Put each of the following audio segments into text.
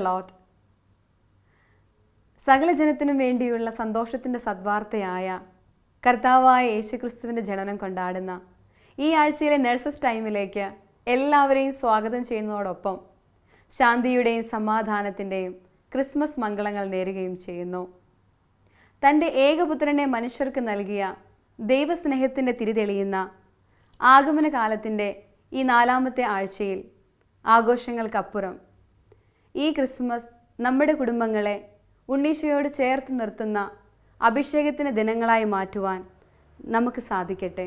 ലോട്ട് സകല ജനത്തിനും വേണ്ടിയുള്ള സന്തോഷത്തിന്റെ സദ്വാർത്തയായ കർത്താവായ യേശുക്രിസ്തുവിന്റെ ജനനം കൊണ്ടാടുന്ന ഈ ആഴ്ചയിലെ നഴ്സസ് ടൈമിലേക്ക് എല്ലാവരെയും സ്വാഗതം ചെയ്യുന്നതോടൊപ്പം ശാന്തിയുടെയും സമാധാനത്തിന്റെയും ക്രിസ്മസ് മംഗളങ്ങൾ നേരുകയും ചെയ്യുന്നു. തന്റെ ഏകപുത്രനെ മനുഷ്യർക്ക് നൽകിയ ദൈവസ്നേഹത്തിന്റെ തിരിതെളിയുന്ന ആഗമനകാലത്തിന്റെ ഈ നാലാമത്തെ ആഴ്ചയിൽ ആഘോഷങ്ങൾക്കപ്പുറം ഈ ക്രിസ്മസ് നമ്മുടെ കുടുംബങ്ങളെ ഉണ്ണീശയോട് ചേർത്ത് നിർത്തുന്ന അഭിഷേകത്തിന് ദിനങ്ങളായി മാറ്റുവാൻ നമുക്ക് സാധിക്കട്ടെ.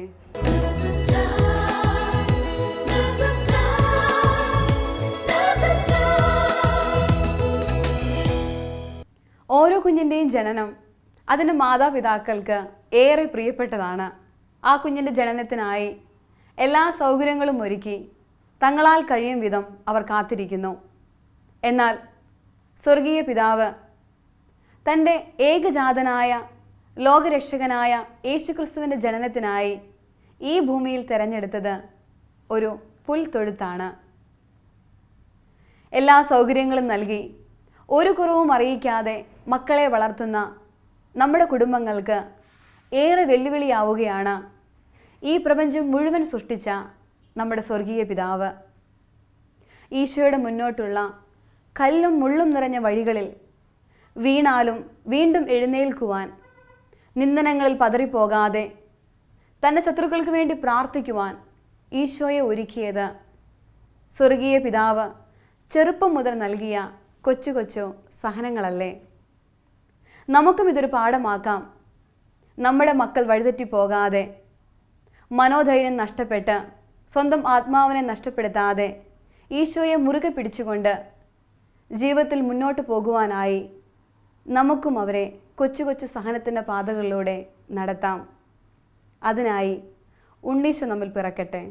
ഓരോ കുഞ്ഞിന്റെയും ജനനം അതിന്റെ മാതാപിതാക്കൾക്ക് ഏറെ പ്രിയപ്പെട്ടതാണ് ആ കുഞ്ഞിന്റെ ജനനത്തിനായി എല്ലാ സൗകര്യങ്ങളും ഒരുക്കി തങ്ങളാൽ കഴിയും വിധം അവർ കാത്തിരിക്കുന്നു എന്നാൽ സ്വർഗീയ പിതാവ് തന്റെ ഏകജാതനായ ലോകരക്ഷകനായ യേശുക്രിസ്തുവിന്റെ ജനനത്തിനായി ഈ ഭൂമിയിൽ തിരഞ്ഞെടുത്തത് ഒരു പുൽത്തൊഴുത്താണ്. എല്ലാ സൗകര്യങ്ങളും നൽകി ഒരു കുറവും അറിയിക്കാതെ മക്കളെ വളർത്തുന്ന നമ്മുടെ കുടുംബങ്ങൾക്ക് ഏറെ വെല്ലുവിളിയാവുകയാണ് ഈ പ്രപഞ്ചം മുഴുവൻ സൃഷ്ടിച്ച നമ്മുടെ സ്വർഗീയ പിതാവ്. ഈശോയുടെ മുന്നോട്ടുള്ള കല്ലും മുള്ളും നിറഞ്ഞ വഴികളിൽ വീണാലും വീണ്ടും എഴുന്നേൽക്കുവാൻ നിന്ദനങ്ങളിൽ പതറിപ്പോകാതെ തന്റെ ശത്രുക്കൾക്ക് വേണ്ടി പ്രാർത്ഥിക്കുവാൻ ഈശോയെ ഒരുക്കിയത് സ്വർഗീയ പിതാവ് ചെറുപ്പം മുതൽ നൽകിയ കൊച്ചു കൊച്ചു സഹനങ്ങളല്ലേ? നമുക്കും ഇതൊരു പാഠമാക്കാം. നമ്മുടെ മക്കൾ വഴിതെറ്റി പോകാതെ മനോധൈര്യം നഷ്ടപ്പെട്ട് സ്വന്തം ആത്മാവിനെ നഷ്ടപ്പെടുത്താതെ ഈശോയെ മുറുകെ പിടിച്ചുകൊണ്ട് ജീവിതത്തിൽ മുന്നോട്ട് പോകുവാനായി നമുക്കും അവരെ കൊച്ചു കൊച്ചു സഹനത്തിന്റെ പാതകളിലൂടെ നടത്താം. അതിനായി ഉണ്ണീശോ നമ്മൾ പിറക്കട്ടെ.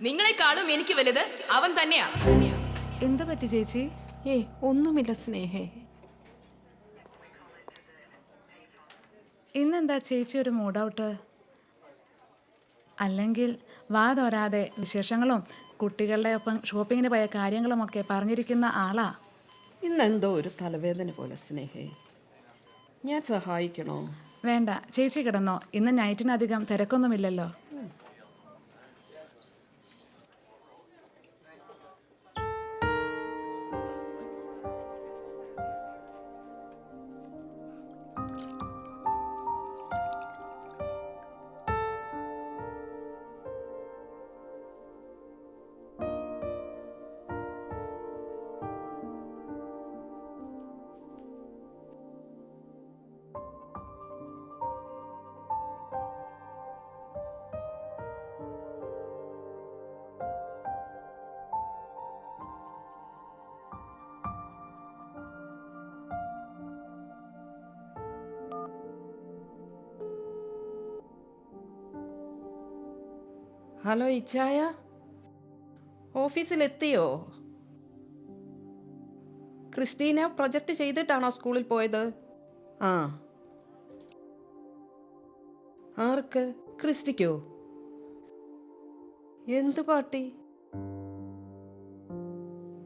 നിങ്ങളെക്കാളും എനിക്ക് വലുത് അവൻ തന്നെയാ. എന്താ പറ്റി ചേച്ചി? ഏ ഒന്നുമില്ല സ്നേഹേ. ഇന്നെന്താ ചേച്ചി ഒരു മൂഡ് ഔട്ട് അല്ലെങ്കിൽ വാതോരാതെ വിശേഷങ്ങളും കുട്ടികളുടെ ഒപ്പം ഷോപ്പിങ്ങിന് പോയ കാര്യങ്ങളുമൊക്കെ പറഞ്ഞിരിക്കുന്ന ആളാ? ഇന്നെന്തോ ഒരു തലവേദന പോലെ സ്നേഹേ. ഞാൻ സഹായിക്കണോ? വേണ്ട ചേച്ചി കിടന്നോ. ഇന്ന് നൈറ്റിനധികം തിരക്കൊന്നുമില്ലല്ലോ. ഹലോ ഇച്ചായ ഓഫീസിലെത്തിയോ? ക്രിസ്റ്റീന പ്രൊജക്റ്റ് ചെയ്തിട്ടാണോ സ്കൂളിൽ പോയത്? ആ. ആർക്ക്? ക്രിസ്റ്റിക്കോ? എന്ത് പാട്ടി?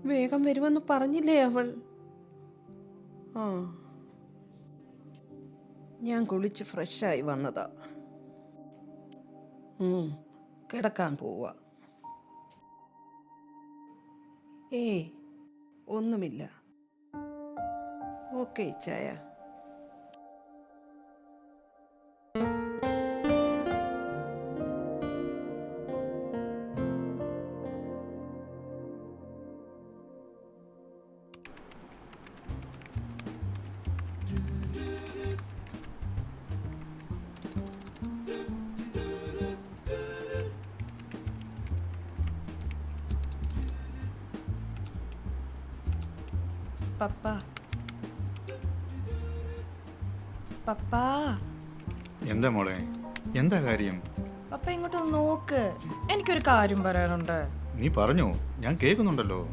വേഗം വരുമെന്ന് പറഞ്ഞില്ലേ അവൾ? ആ. ഞാൻ കുളിച്ച് ഫ്രഷായി വന്നതാ. കിടക്കാൻ പോവുക. ഏയ് ഒന്നുമില്ല. ഓക്കെ ചായ. കാര്യം? പപ്പ ഇങ്ങോട്ട് ഒന്ന് നോക്ക്. എനിക്കൊരു കാര്യം പറയാനുണ്ട്. നീ പറഞ്ഞു? ഞാൻ കേൾക്കുന്നുണ്ടല്ലോ.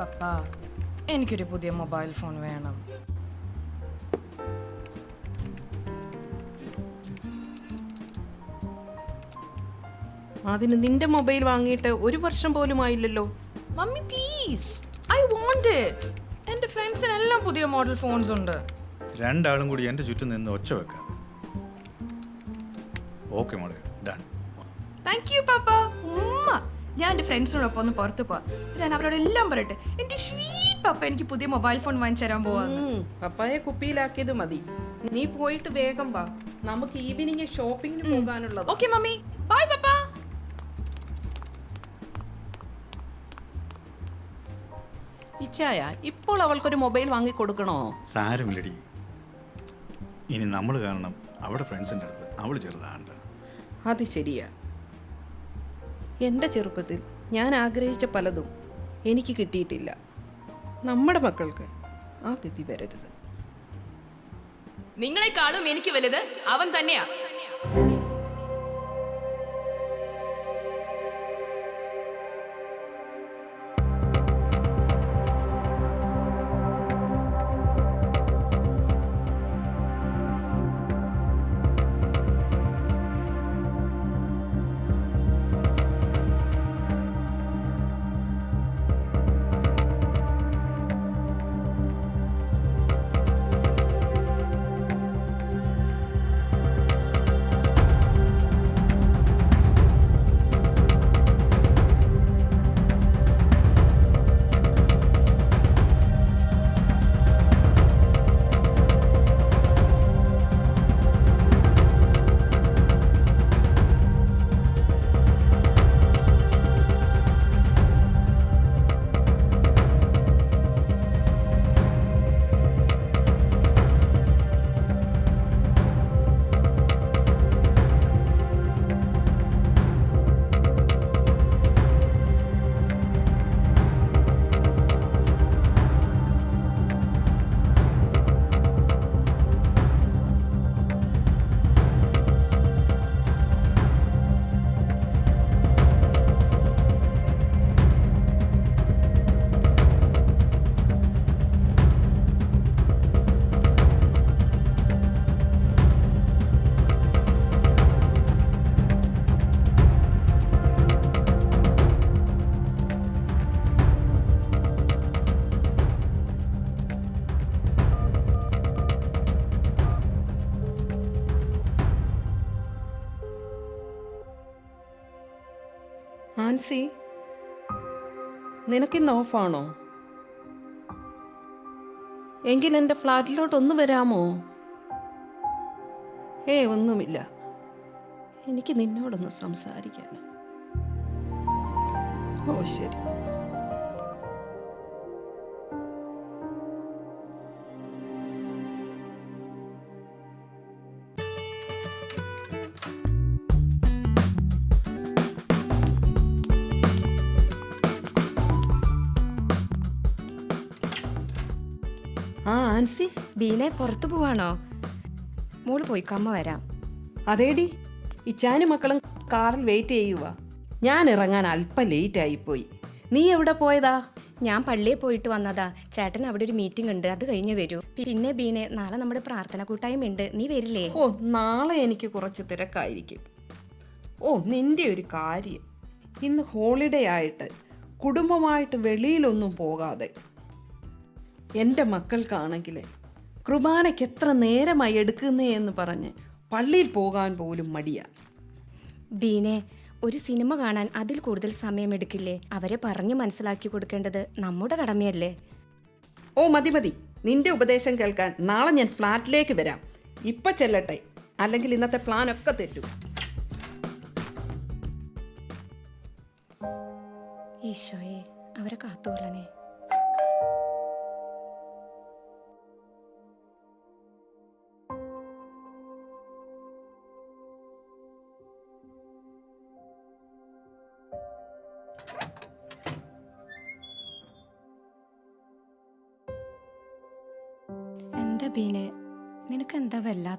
പപ്പ എനിക്കൊരു പുതിയ മൊബൈൽ ഫോൺ വേണം. അതിന് നിന്റെ മൊബൈൽ വാങ്ങിയിട്ട് ഒരു വർഷം പോലും ആയില്ലല്ലോ. Mummy please I want it എന്റെ ഫ്രണ്ട്സിനെല്ലാം പുതിയ മോഡൽ ഫോൺസ് ഉണ്ട്. രണ്ടാളും കൂടി എന്റെ ചുറ്റും നിന്ന് ഒച്ച വെക്കാം. ഓക്കെ മോളെ ഡൺ. താങ്ക് യു പാപ്പ ഉമ്മ. ഞാൻ എന്റെ ഫ്രണ്ട്സിനോടൊപ്പം ഒന്ന് പുറത്ത് പോവാം. ഞാൻ അവരോട് എല്ലാം പറയട്ടെ. എന്റെ ഷീറ്റ് പപ്പ എനിക്ക് പുതിയ മൊബൈൽ ഫോൺ വാങ്ങിച്ചു തരാൻ പോവാന്ന് ഉം, പപ്പായെ കുപ്പിയിലാക്കിയത് മതി. നീ പോയിട്ട് വേഗം വാ. നമുക്ക് ഈവനിങ് ഷോപ്പിങ്ങിന് പോകാനുള്ളത്. ഓക്കെ മമ്മി ബൈ പപ്പ ഇച്ചായ ഇപ്പോൾ അവൾക്കൊരു മൊബൈൽ വാങ്ങി കൊടുക്കണോ? സാരമില്ലടി. ഇനി നമ്മൾ കാരണം അവിടെ ഫ്രണ്ട്സിന്റെ അടുത്ത്. അവൾ ചെറുതാണ്ട്. അത് ശരിയാ. എന്റെ ചെറുപ്പത്തിൽ ഞാൻ ആഗ്രഹിച്ച പലതും എനിക്ക് കിട്ടിയിട്ടില്ല. നമ്മുടെ മക്കൾക്ക് ആ ഗതി വരരുത്. നിങ്ങളെക്കാളും എനിക്ക് വലുത് അവൻ തന്നെയാ. നിനക്കിന്ന് ഓഫാണോ? എങ്കിൽ എന്റെ ഫ്ലാറ്റിലോട്ട് ഒന്ന് വരാമോ? ഏ ഒന്നുമില്ല. എനിക്ക് നിന്നോടൊന്ന് സംസാരിക്കാൻ ഓ ശരി. ആ ആൻസി ബീനെ പുറത്തു പോവാണോ? മോൾ പോയി കമ്മ വരാം. അതേടി ഇച്ചാനും മക്കളും കാറിൽ വെയിറ്റ് ചെയ്യുക ഞാൻ ഇറങ്ങാൻ അല്പം ലേറ്റ് ആയിപ്പോയി. നീ എവിടെ പോയതാ? ഞാൻ പള്ളിയിൽ പോയിട്ട് വന്നതാ. ചേട്ടൻ അവിടെ ഒരു മീറ്റിംഗ് ഉണ്ട് അത് കഴിഞ്ഞ് വരൂ. പിന്നെ ബീനെ നാളെ നമ്മുടെ പ്രാർത്ഥന കൂട്ടായ്മ ഉണ്ട്. നീ വരില്ലേ? ഓ നാളെ എനിക്ക് കുറച്ച് തിരക്കായിരിക്കും. ഓ നിന്റെ ഒരു കാര്യം. ഇന്ന് ഹോളിഡേ ആയിട്ട് കുടുംബമായിട്ട് വെളിയിലൊന്നും പോകാതെ എന്റെ മക്കൾക്കാണെങ്കിൽ കുർബാനയ്ക്ക് എത്ര നേരമായി എടുക്കുന്നേ എന്ന് പറഞ്ഞ് പള്ളിയിൽ പോകാൻ പോലും മടിയാ. ബീനെ ഒരു സിനിമ കാണാൻ അതിൽ കൂടുതൽ സമയമെടുക്കില്ലേ? അവരെ പറഞ്ഞു മനസ്സിലാക്കി കൊടുക്കേണ്ടത് നമ്മുടെ കടമയല്ലേ? ഓ മതി മതി. നിന്റെ ഉപദേശം കേൾക്കാൻ നാളെ ഞാൻ ഫ്ലാറ്റിലേക്ക് വരാം. ഇപ്പൊ ചെല്ലട്ടെ. അല്ലെങ്കിൽ ഇന്നത്തെ പ്ലാൻ ഒക്കെ തെറ്റും. ഈശോയെ അവരെ കാത്തുകൊള്ളണേ.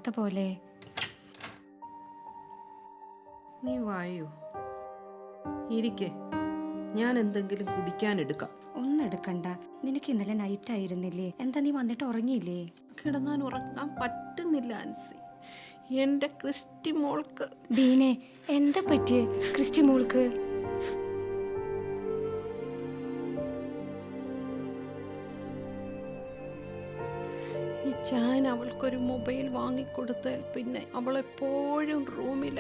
എന്താ പോലെ. നീ വായോ? ഇരിക്കെ. ഞാൻ എന്തെങ്കിലും കുടിക്കാൻ എടുക്കാം. ഒന്നും എടുക്കണ്ട. നിനക്ക് ഇന്നലെ നൈറ്റ് ആയിരുന്നില്ലേ? എന്താ നീ വന്നിട്ട് ഉറങ്ങിയില്ലേ? കിടന്നാൻ ഉറങ്ങാൻ പറ്റുന്നില്ല അൻസി. എന്റെ ക്രിസ്റ്റി മോൾക്ക്. ബീനെ എന്താ പറ്റിയേ? ക്രിസ്റ്റി മോൾക്ക്? ചാൻ അവൾക്കൊരു മൊബൈൽ വാങ്ങിക്കൊടുത്താൽ പിന്നെ അവൾ എപ്പോഴും റൂമില.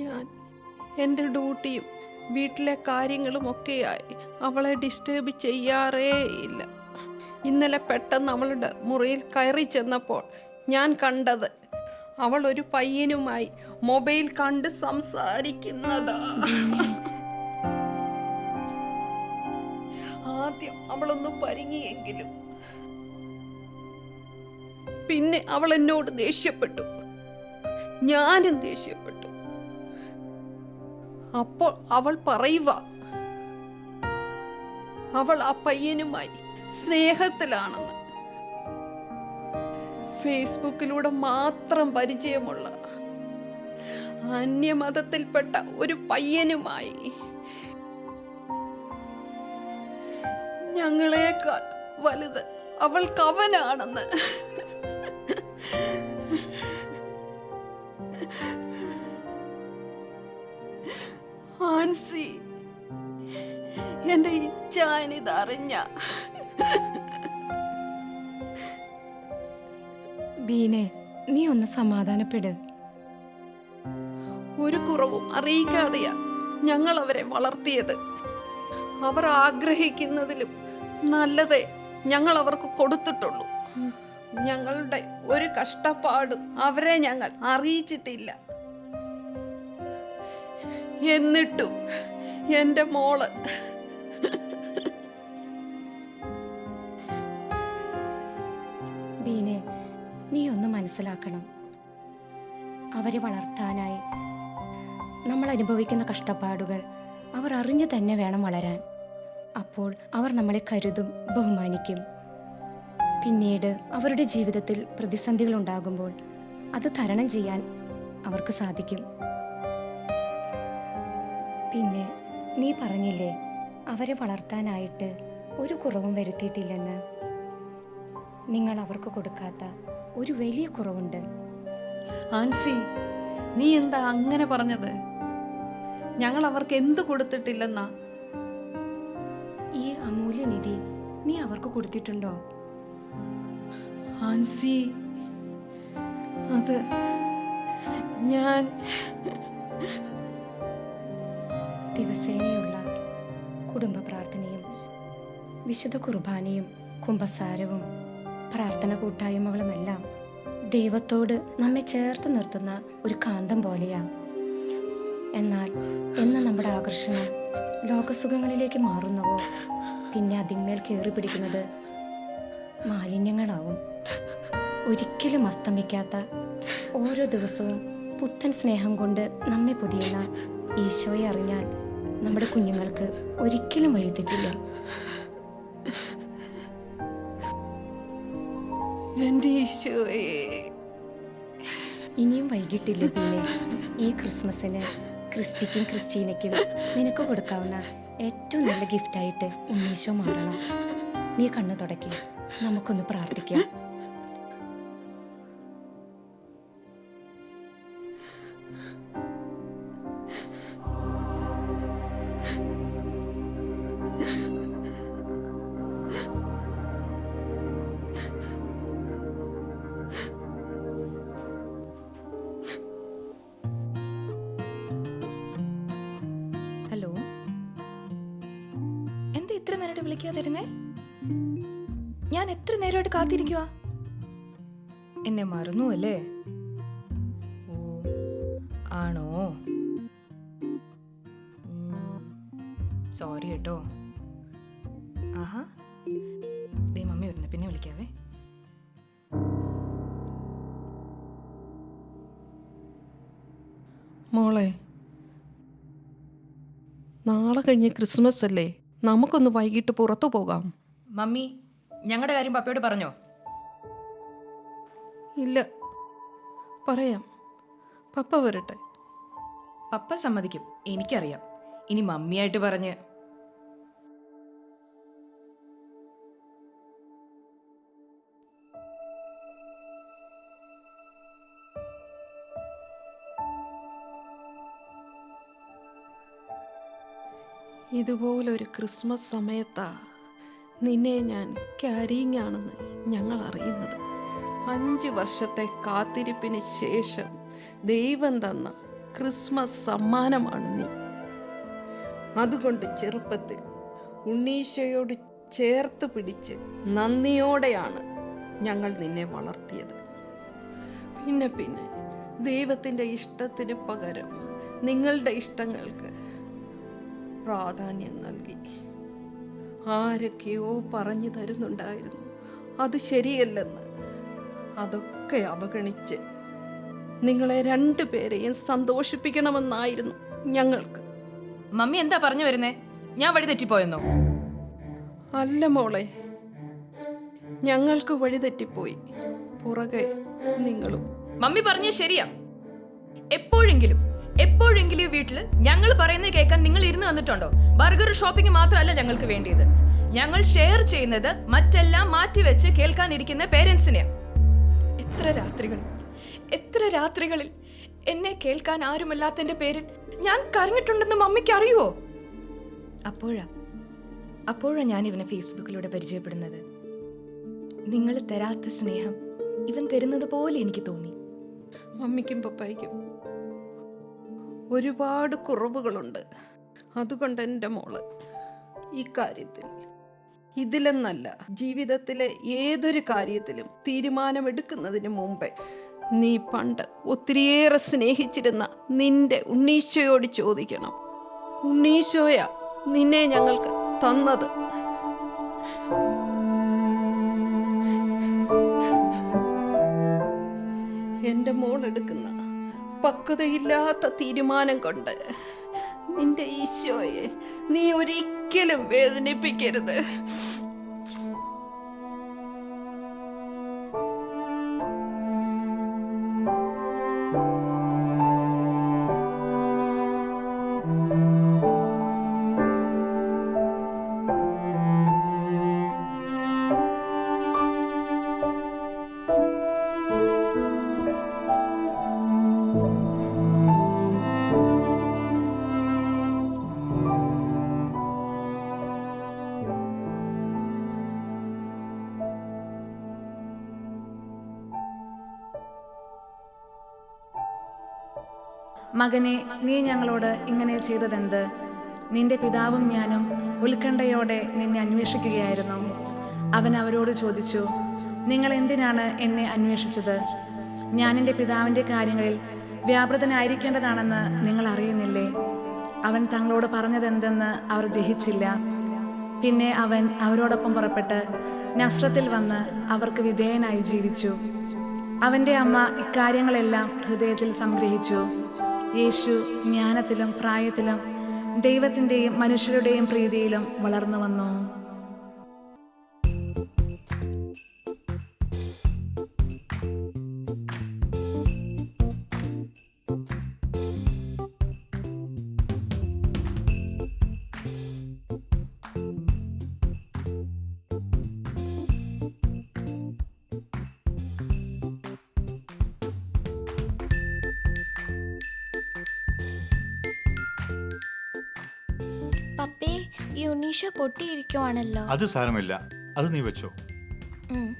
ഞാൻ എന്റെ ഡ്യൂട്ടിയും വീട്ടിലെ കാര്യങ്ങളും ഒക്കെയായി അവളെ ഡിസ്റ്റേബ് ചെയ്യാറേ ഇല്ല. ഇന്നലെ പെട്ടെന്ന് അവളുടെ മുറിയിൽ കയറി ചെന്നപ്പോൾ ഞാൻ കണ്ടത് അവൾ ഒരു പയ്യനുമായി മൊബൈൽ കണ്ട് സംസാരിക്കുന്നതാ. ആദ്യം അവളൊന്ന് പരിങ്ങിയെങ്കിലും പിന്നെ അവൾ എന്നോട് ദേഷ്യപ്പെട്ടു. ഞാനും ദേഷ്യപ്പെട്ടു. അപ്പോൾ അവൾ പറയുക അവൾ ആ പയ്യനുമായി സ്നേഹത്തിലാണെന്ന്. ഫേസ്ബുക്കിലൂടെ മാത്രം പരിചയമുള്ള അന്യമതത്തിൽപ്പെട്ട ഒരു പയ്യനുമായി ഞങ്ങളെക്കാൾ വലുത് അവൾക്ക് അവനാണെന്ന് ഇച്ഛാനിതറിഞ്ഞ ബീനെ നീ ഒന്ന് സമാധാനപ്പെട്. ഒരു കുറവും അറിയിക്കാതെയാ ഞങ്ങൾ അവരെ വളർത്തിയത്. അവർ ആഗ്രഹിക്കുന്നതിലും നല്ലതേ ഞങ്ങൾ അവർക്ക് കൊടുത്തിട്ടുള്ളൂ. ഞങ്ങളുടെ ഒരു കഷ്ടപ്പാടും അവരെ ഞങ്ങൾ അറിയിച്ചിട്ടില്ല. എന്നിട്ടും എന്റെ മോൾ മനസ്സിലാക്കണം അവരെ വളർത്താനായി. നമ്മൾ അനുഭവിക്കുന്ന കഷ്ടപ്പാടുകൾ അവർ അറിഞ്ഞു തന്നെ വേണം വളരാൻ. അപ്പോൾ അവർ നമ്മളെ കരുതും ബഹുമാനിക്കും. പിന്നീട് അവരുടെ ജീവിതത്തിൽ പ്രതിസന്ധികൾ ഉണ്ടാകുമ്പോൾ അത് തരണം ചെയ്യാൻ അവർക്ക് സാധിക്കും. പിന്നെ നീ പറഞ്ഞില്ലേ അവരെ വളർത്താനായിട്ട് ഒരു കുറവും വരുത്തിയിട്ടില്ലെന്ന്. നിങ്ങൾ അവർക്ക് കൊടുക്കാത്ത ഒരു വലിയ കുറവുണ്ട്. ആൻസി നീ എന്താ അങ്ങനെ പറഞ്ഞത്? ഞങ്ങൾ അവർക്ക് എന്ത് കൊടുത്തിട്ടില്ലെന്നാ? ഈ അമൂല്യനിധി നീ അവർക്ക് കൊടുത്തിട്ടുണ്ടോ? ആൻസി അത് ഞാൻ ദിവസേനയുള്ള കുടുംബ പ്രാർത്ഥനയും വിശുദ്ധ കുർബാനയും കുംഭസാരവും പ്രാർത്ഥന കൂട്ടായ്മകളുമെല്ലാം ദൈവത്തോട് നമ്മെ ചേർത്ത് നിർത്തുന്ന ഒരു കാന്തം പോലെയാ. എന്നാൽ എന്ന് നമ്മുടെ ആകർഷണം ലോകസുഖങ്ങളിലേക്ക് മാറുന്നവോ? പിന്നെ അതിന്മേൽ കയറി പിടിക്കുന്നത് മാലിന്യങ്ങളാവും. ഒരിക്കലും അസ്തമിക്കാത്ത ഓരോ ദിവസവും പുത്തൻ സ്നേഹം കൊണ്ട് നമ്മെ പൊതിയുന്ന ഈശോയെ അറിഞ്ഞാൽ നമ്മുടെ കുഞ്ഞുങ്ങൾക്ക് ഒരിക്കലും വഴിതെറ്റില്ല. ഇനിയും വൈകിട്ടില്ല പിന്നെ? ഈ ക്രിസ്മസിന് ക്രിസ്റ്റിക്കും ക്രിസ്റ്റീനയ്ക്കും നിനക്ക് കൊടുക്കാവുന്ന ഏറ്റവും നല്ല ഗിഫ്റ്റായിട്ട് ഉണ്ണീശോ മാറണം. നീ കണ്ണു തുടക്കി നമുക്കൊന്ന് പ്രാർത്ഥിക്കാം. വിളിക്കാതിരുന്നേ ഞാൻ എത്ര നേരമായിട്ട് കാത്തിരിക്കുക എന്നെ മറന്നു അല്ലേ ഓ ആണോ? സോറി കേട്ടോ. ആഹാ. ദേ മമ്മി വരുന്നു. പിന്നെ വിളിക്കാവേ. മോളെ നാളെ കഴിഞ്ഞ് ക്രിസ്മസ് അല്ലേ? നമുക്കൊന്ന് വൈകിട്ട് പുറത്തു പോകാം. മമ്മി ഞങ്ങളുടെ കാര്യം പപ്പയോട് പറഞ്ഞോ? ഇല്ല. പറയാം. പപ്പ വരട്ടെ. പപ്പ സമ്മതിക്കും. എനിക്കറിയാം. ഇനി മമ്മിയായിട്ട് പറഞ്ഞ് ഇതുപോലൊരു ക്രിസ്മസ് സമയത്താ നിന്നെ ഞാൻ ക്യാരിങ് ആണെന്ന് ഞങ്ങൾ അറിയുന്നത് അഞ്ച് വർഷത്തെ കാത്തിരിപ്പിന് ശേഷം ദൈവം തന്ന ക്രിസ്മസ് സമ്മാനമാണ് നീ. അതുകൊണ്ട് ചെറുപ്പത്തിൽ ഉണ്ണീശയോട് ചേർത്ത് പിടിച്ച് നന്ദിയോടെയാണ് ഞങ്ങൾ നിന്നെ വളർത്തിയത്. പിന്നെ പിന്നെ ദൈവത്തിന്റെ ഇഷ്ടത്തിന് പകരം നിങ്ങളുടെ ഇഷ്ടങ്ങൾക്ക് പ്രാധാന്യം നൽകി. ആരൊക്കെയോ പറഞ്ഞു തരുന്നുണ്ടായിരുന്നു. അത് ശരിയല്ലെന്ന്. അതൊക്കെ അവഗണിച്ച് നിങ്ങളെ രണ്ടുപേരെയും സന്തോഷിപ്പിക്കണമെന്നായിരുന്നു ഞങ്ങൾക്ക്. മമ്മി എന്താ പറഞ്ഞു വരുന്നേ? ഞാൻ വഴി തെറ്റിപ്പോയെന്നോ? അല്ല മോളെ ഞങ്ങൾക്ക് വഴിതെറ്റിപ്പോയി പുറകെ നിങ്ങളും. മമ്മി പറഞ്ഞ ശരിയാ. എപ്പോഴെങ്കിലും എപ്പോഴെങ്കിലും ഈ വീട്ടിൽ ഞങ്ങൾ പറയുന്നത് കേൾക്കാൻ നിങ്ങൾ ഇരുന്ന് വന്നിട്ടുണ്ടോ? ബർഗർ ഷോപ്പിംഗ് മാത്രമല്ല ഞങ്ങൾക്ക് വേണ്ടിയത്. ഞങ്ങൾ ഷെയർ ചെയ്യുന്നത് മറ്റെല്ലാം മാറ്റിവെച്ച് കേൾക്കാനിരിക്കുന്ന പേരൻസിനെ എത്ര രാത്രികളിൽ എത്ര രാത്രികളിൽ എന്നെ കേൾക്കാൻ ആരുമല്ലാത്തതിന്റെ പേരിൽ ഞാൻ കരഞ്ഞിട്ടുണ്ടെന്ന് മമ്മിക്ക് അറിയുവോ? അപ്പോഴാ അപ്പോഴാ ഞാൻ ഇവനെ ഫേസ്ബുക്കിലൂടെ പരിചയപ്പെടുന്നത്. നിങ്ങൾ തരാത്ത സ്നേഹം ഇവൻ തരുന്നത് പോലെ എനിക്ക് തോന്നി. മമ്മിക്കും പപ്പായ്ക്കും. ഒരുപാട് കുറവുകളുണ്ട്. അതുകൊണ്ട് എന്റെ മോൾ ഈ കാര്യത്തിൽ ഇതിലെന്നല്ല ജീവിതത്തിലെ ഏതൊരു കാര്യത്തിലും തീരുമാനമെടുക്കുന്നതിന് മുമ്പേ നീ പണ്ട് ഒത്തിരിയേറെ സ്നേഹിച്ചിരുന്ന നിന്റെ ഉണ്ണീശോയോട് ചോദിക്കണം. ഉണ്ണീശോയ നിന്നെ ഞങ്ങൾക്ക് തന്നത്. എന്റെ മോൾ എടുക്കുന്ന പക്വതയില്ലാത്ത തീരുമാനം കൊണ്ട് നിന്റെ ഈശോയെ നീ ഒരിക്കലും വേദനിപ്പിക്കരുത്. മകനെ നീ ഞങ്ങളോട് ഇങ്ങനെ ചെയ്തതെന്ത്? നിന്റെ പിതാവും ഞാനും ഉത്കണ്ഠയോടെ നിന്നെ അന്വേഷിക്കുകയായിരുന്നു. അവൻ അവരോട് ചോദിച്ചു നിങ്ങൾ എന്തിനാണ് എന്നെ അന്വേഷിച്ചത്? ഞാൻ എന്റെ പിതാവിന്റെ കാര്യങ്ങളിൽ വ്യാപൃതനായിരിക്കേണ്ടതാണെന്ന് നിങ്ങൾ അറിയുന്നില്ലേ? അവൻ തങ്ങളോട് പറഞ്ഞതെന്തെന്ന് അവർ ഗ്രഹിച്ചില്ല. പിന്നെ അവൻ അവരോടൊപ്പം പുറപ്പെട്ട് നസ്രത്തിൽ വന്ന് അവർക്ക് വിധേയനായി ജീവിച്ചു. അവന്റെ അമ്മ ഇക്കാര്യങ്ങളെല്ലാം ഹൃദയത്തിൽ സംഗ്രഹിച്ചു. യേശു ജ്ഞാനത്തിലും പ്രായത്തിലും ദൈവത്തിന്റെയും മനുഷ്യരുടെയും പ്രീതിയിലും വളർന്നു വന്നു. ഉണ്ണീഷ പൊട്ടിയിരിക്കുവാണല്ലോ. അത് സാരമില്ല. അത് നീ വെച്ചോ. ഉം.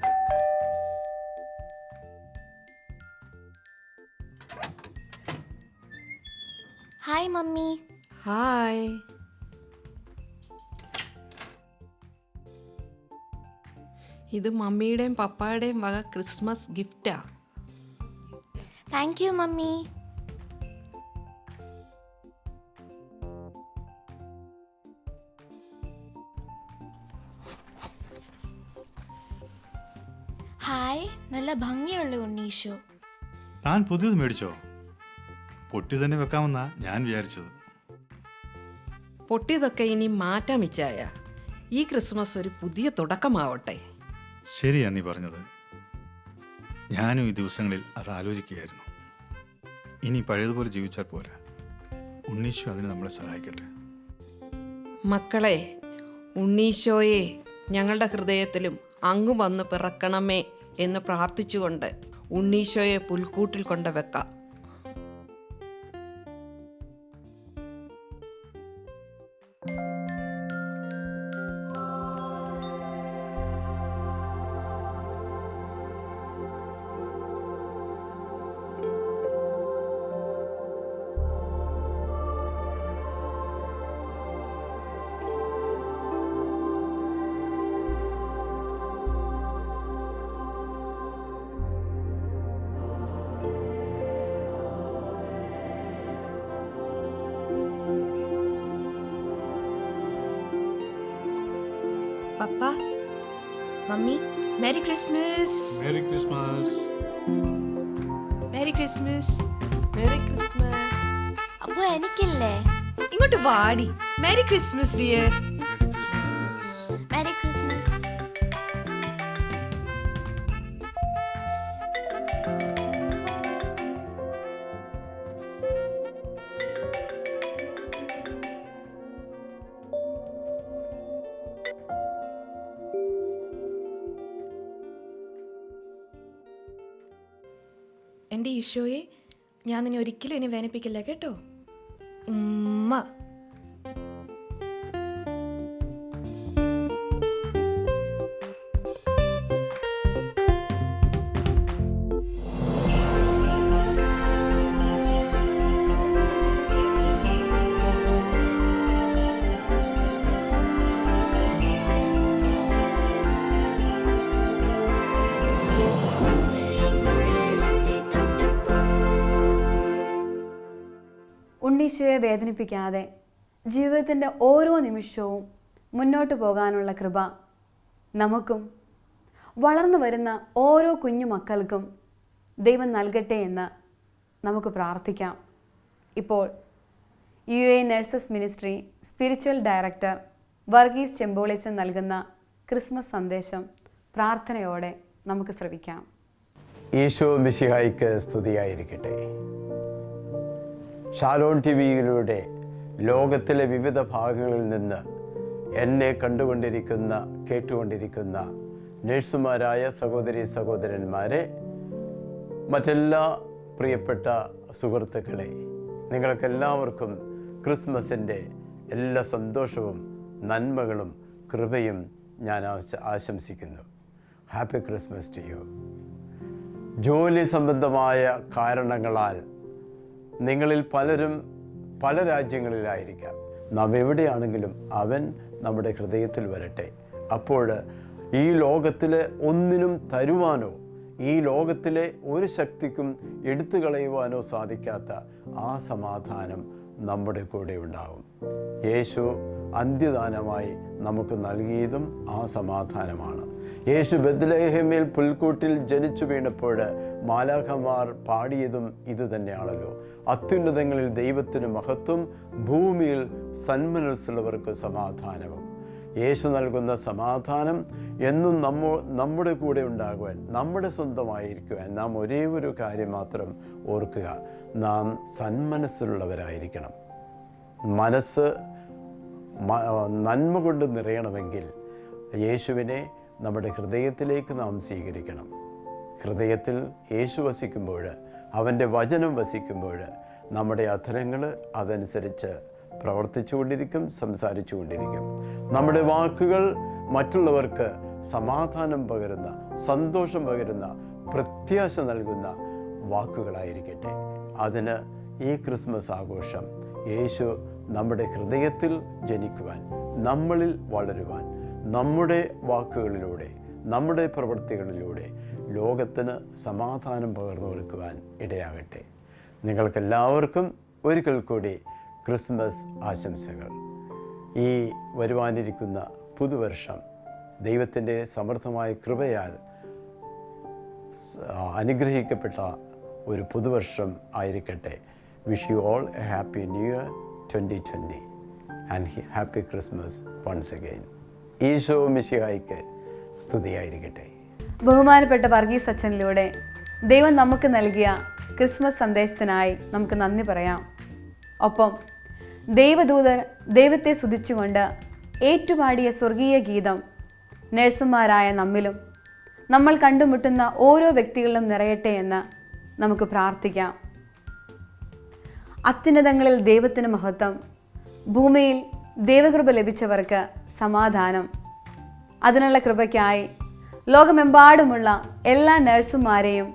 Hi mummy. ഹായ്. ഇത് മമ്മിയുടെയും പപ്പായുടെയും വക Christmas ഗിഫ്റ്റാ. Thank you mummy. Hi നല്ല ഭംഗിയുള്ള ഉണ്ണീഷു താൻ പുതിയത് മേടിച്ചോ? പൊട്ടി തന്നെ വെക്കാമെന്നാ ഞാൻ വിചാരിച്ചത്. പൊട്ടിയതൊക്കെ ഇനി മാറ്റാൻ മിച്ചായ. ഈ ക്രിസ്മസ് ഒരു പുതിയ തുടക്കമാവട്ടെ. ശരിയാ നീ പറഞ്ഞത്. ഞാനും ഈ ദിവസങ്ങളിൽ അത് ആലോചിക്കുകയായിരുന്നു. ഇനി പഴയതുപോലെ ജീവിച്ചാൽ പോരാ. ഉണ്ണീശോ അതിന് നമ്മളെ സഹായിക്കട്ടെ. മക്കളെ ഉണ്ണീശോയെ ഞങ്ങളുടെ ഹൃദയത്തിലും അങ്ങ് വന്ന് പിറക്കണമേ എന്ന് പ്രാർത്ഥിച്ചുകൊണ്ട് ഉണ്ണീശോയെ പുൽക്കൂട്ടിൽ കൊണ്ട് papa mummy merry Christmas merry Christmas merry Christmas merry Christmas അപ്പോൾ എനിക്കില്ലേ? ഇങ്ങോട്ട് വാടി. മേരി ക്രിസ്മസ് ഡിയർ എന്റെ ഈശോയെ ഞാൻ നിന്നെ ഒരിക്കലും ഇനി വേദനിപ്പിക്കില്ല കേട്ടോ? ഉമ്മ. ഉണ്ണീശോയെ വേദനിപ്പിക്കാതെ ജീവിതത്തിന്റെ ഓരോ നിമിഷവും മുന്നോട്ട് പോകാനുള്ള കൃപ നമുക്കും. വളർന്നു വരുന്ന ഓരോ കുഞ്ഞു മക്കൾക്കും ദൈവം നൽകട്ടെ എന്ന് നമുക്ക് പ്രാർത്ഥിക്കാം. ഇപ്പോൾ U A nurses ministry spiritual director Varghese Chempolichan നൽകുന്ന ക്രിസ്മസ് സന്ദേശം പ്രാർത്ഥനയോടെ നമുക്ക് ശ്രവിക്കാം. ഈശോ മിശിഹായിക്ക് സ്തുതിയായിരിക്കട്ടെ. ഷാലോൺ ടി വിയിലൂടെ ലോകത്തിലെ വിവിധ ഭാഗങ്ങളിൽ നിന്ന് എന്നെ കണ്ടുകൊണ്ടിരിക്കുന്ന കേട്ടുകൊണ്ടിരിക്കുന്ന നഴ്സുമാരായ സഹോദരി സഹോദരന്മാരെ മറ്റെല്ലാ പ്രിയപ്പെട്ട സുഹൃത്തുക്കളെ നിങ്ങൾക്കെല്ലാവർക്കും ക്രിസ്മസിന്റെ എല്ലാ സന്തോഷവും നന്മകളും കൃപയും ഞാൻ ആശംസിക്കുന്നു. ഹാപ്പി ക്രിസ്മസ് ടു യു ജോലി സംബന്ധമായ കാരണങ്ങളാൽ നിങ്ങളിൽ പലരും പല രാജ്യങ്ങളിലായിരിക്കാം. നാം എവിടെയാണെങ്കിലും അവൻ നമ്മുടെ ഹൃദയത്തിൽ വരട്ടെ. അപ്പോൾ ഈ ലോകത്തിലെ ഒന്നിനും തരുവാനോ ഈ ലോകത്തിലെ ഒരു ശക്തിക്കും എടുത്തു കളയുവാനോ സാധിക്കാത്ത ആ സമാധാനം നമ്മുടെ കൂടെ ഉണ്ടാവും. യേശു അന്ത്യദാനമായി നമുക്ക് നൽകിയതും ആ സമാധാനമാണ്. യേശു ബദ്ലേഹമിൽ പുൽക്കൂട്ടിൽ ജനിച്ചു വീണപ്പോൾ മാലാഖമാർ പാടിയതും ഇതുതന്നെയാണല്ലോ അത്യുന്നതങ്ങളിൽ ദൈവത്തിന് മഹത്വം ഭൂമിയിൽ സന്മനസ്സുള്ളവർക്ക് സമാധാനവും. യേശു നൽകുന്ന സമാധാനം എന്നും നമ്മ നമ്മുടെ കൂടെ ഉണ്ടാകുവാൻ നമ്മുടെ സ്വന്തമായിരിക്കുവാൻ നാം ഒരേ ഒരു കാര്യം മാത്രം ഓർക്കുക. നാം സന്മനസ്സിലുള്ളവരായിരിക്കണം മനസ്സ് നന്മ കൊണ്ട് നിറയണമെങ്കിൽ യേശുവിനെ നമ്മുടെ ഹൃദയത്തിലേക്ക് നാം സ്വീകരിക്കണം. ഹൃദയത്തിൽ യേശു വസിക്കുമ്പോൾ അവന്റെ വചനം വസിക്കുമ്പോൾ നമ്മുടെ അധരങ്ങൾ അതനുസരിച്ച് സംസാരിച്ചു കൊണ്ടിരിക്കും നമ്മുടെ വാക്കുകൾ മറ്റുള്ളവർക്ക് സമാധാനം പകരുന്ന സന്തോഷം പകരുന്ന പ്രത്യാശ നൽകുന്ന വാക്കുകളായിരിക്കട്ടെ. അതിന് ഈ ക്രിസ്മസ് ആഘോഷം യേശു നമ്മുടെ ഹൃദയത്തിൽ ജനിക്കുവാൻ നമ്മളിൽ വളരുവാൻ നമ്മുടെ വാക്കുകളിലൂടെ നമ്മുടെ പ്രവൃത്തികളിലൂടെ ലോകത്തിന് സമാധാനം പകർന്നു കൊടുക്കുവാൻ ഇടയാകട്ടെ. നിങ്ങൾക്കെല്ലാവർക്കും ഒരിക്കൽ കൂടി ക്രിസ്മസ് ആശംസകൾ. ഈ വരുവാനിരിക്കുന്ന പുതുവർഷം ദൈവത്തിന്റെ സമൃദ്ധമായ കൃപയാൽ അനുഗ്രഹിക്കപ്പെട്ട ഒരു പുതുവർഷം ആയിരിക്കട്ടെ. Wish you all a happy new year twenty twenty and happy Christmas once again Isho മിശിഹായിക്ക് സ്തുതിയായിരിക്കട്ടെ. ബഹുമാനപ്പെട്ട വർഗീസ് അച്ഛനിലൂടെ ദൈവം നമുക്ക് നൽകിയ ക്രിസ്മസ് സന്ദേശത്തിനായി നമുക്ക് നന്ദി പറയാം. ഒപ്പം ദൈവദൂതർ ദൈവത്തെ സ്തുതിച്ചുകൊണ്ട് ഏറ്റുപാടിയ സ്വർഗീയ ഗീതം നഴ്സുമാരായ നമ്മിലും നമ്മൾ കണ്ടുമുട്ടുന്ന ഓരോ വ്യക്തികളിലും നിറയട്ടെ എന്ന് നമുക്ക് പ്രാർത്ഥിക്കാം. അത്യുന്നതങ്ങളിൽ ദൈവത്തിന് മഹത്വം ഭൂമിയിൽ ദൈവകൃപ ലഭിച്ചവർക്ക് സമാധാനം. അതിനുള്ള കൃപയ്ക്കായി ലോകമെമ്പാടുമുള്ള എല്ലാ നഴ്സുമാരെയും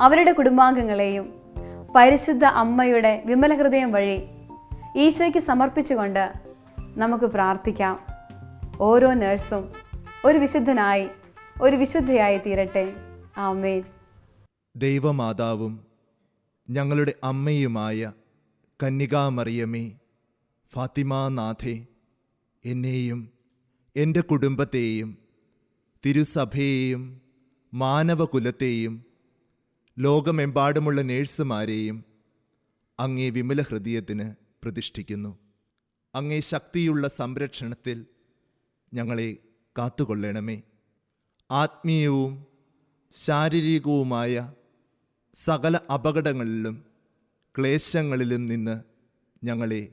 അവരുടെ കുടുംബാംഗങ്ങളെയും പരിശുദ്ധ അമ്മയുടെ വിമല ഹൃദയം വഴി ഈശോയ്ക്ക് സമർപ്പിച്ചുകൊണ്ട് നമുക്ക് പ്രാർത്ഥിക്കാം. ഓരോ നഴ്സും ഒരു വിശുദ്ധനായി ഒരു വിശുദ്ധയായി തീരട്ടെ. ആമേൻ. ദൈവമാതാവും ഞങ്ങളുടെ അമ്മയുമായ കന്യകാമറിയമേ ഫാത്തിമാനാഥേ എന്നെയും എന്റെ കുടുംബത്തെയും തിരുസഭയെയും മാനവകുലത്തെയും ലോകമെമ്പാടുമുള്ള നേഴ്സുമാരെയും അങ്ങേ വിമല ഹൃദയത്തിന് പ്രതിഷ്ഠിക്കുന്നു. അങ്ങേ ശക്തിയുള്ള സംരക്ഷണത്തിൽ ഞങ്ങളെ കാത്തുകൊള്ളണമേ. ആത്മീയവും ശാരീരികവുമായ സകല അപകടങ്ങളിലും ക്ലേശങ്ങളിലും നിന്ന് ഞങ്ങളെ